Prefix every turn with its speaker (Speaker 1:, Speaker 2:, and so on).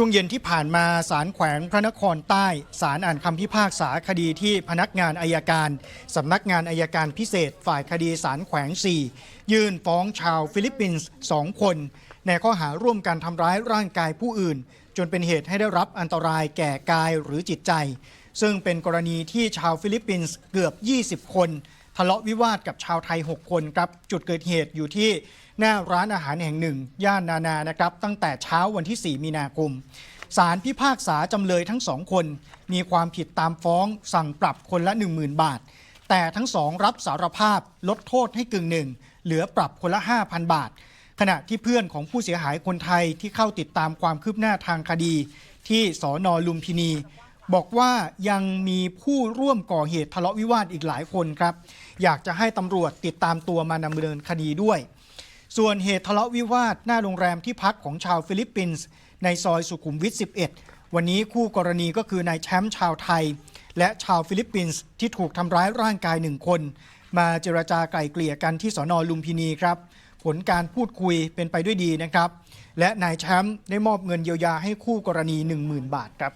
Speaker 1: ช่วงเย็นที่ผ่านมาศาลแขวงพระนครใต้ศาลอ่านคำพิพากษาคดีที่พนักงานอายการสำนักงานอายการพิเศษฝ่ายคดีศาลแขวง 4 ยื่นฟ้องชาวฟิลิปปินส์ 2 คน ในข้อหาร่วมกันทำร้ายร่างกายผู้อื่น จนเป็นเหตุให้ได้รับอันตรายแก่กายหรือจิตใจ ซึ่งเป็นกรณีที่ชาวฟิลิปปินส์เกือบ 20 คน ทะเลาะวิวาทกับชาวไทย 6 คนครับ จุดเกิดเหตุอยู่ที่หน้าร้านอาหารแห่งหนึ่ง ย่านนานานะครับ ตั้งแต่เช้าวันที่ 4 มีนาคมศาลพิพากษาจำเลยทั้งสองคน มีความผิดตามฟ้องสั่งปรับคนละ 10,000 บาท แต่ทั้งสองรับสารภาพลดโทษให้กึ่งหนึ่งเหลือปรับคนละ 5,000 บาท ขณะที่เพื่อนของผู้เสียหายคนไทยที่เข้าติดตามความคืบหน้าทางคดี ที่สอนอลุมพินี บอกว่ายังมีผู้ร่วมก่อเหตุทะเลาะวิวาทอีกหลายคนครับ อยากจะให้ตำรวจติดตามตัวมาดำเนินคดีด้วย ส่วนเหตุทะเลาะวิวาทหน้าโรงแรมที่พักของชาวฟิลิปปินส์ในซอยสุขุมวิท 11 วันนี้คู่กรณีก็คือนายแชมป์ชาวไทย และชาวฟิลิปปินส์ที่ถูกทำร้ายร่างกายหนึ่งคน มาเจรจาไกล่เกลี่ยกันที่สอนอลุมพินีครับ ผลการพูดคุยเป็นไปด้วยดีนะครับ และนายแชมป์ได้มอบเงินเยียวยาให้คู่กรณี 10,000 บาทครับ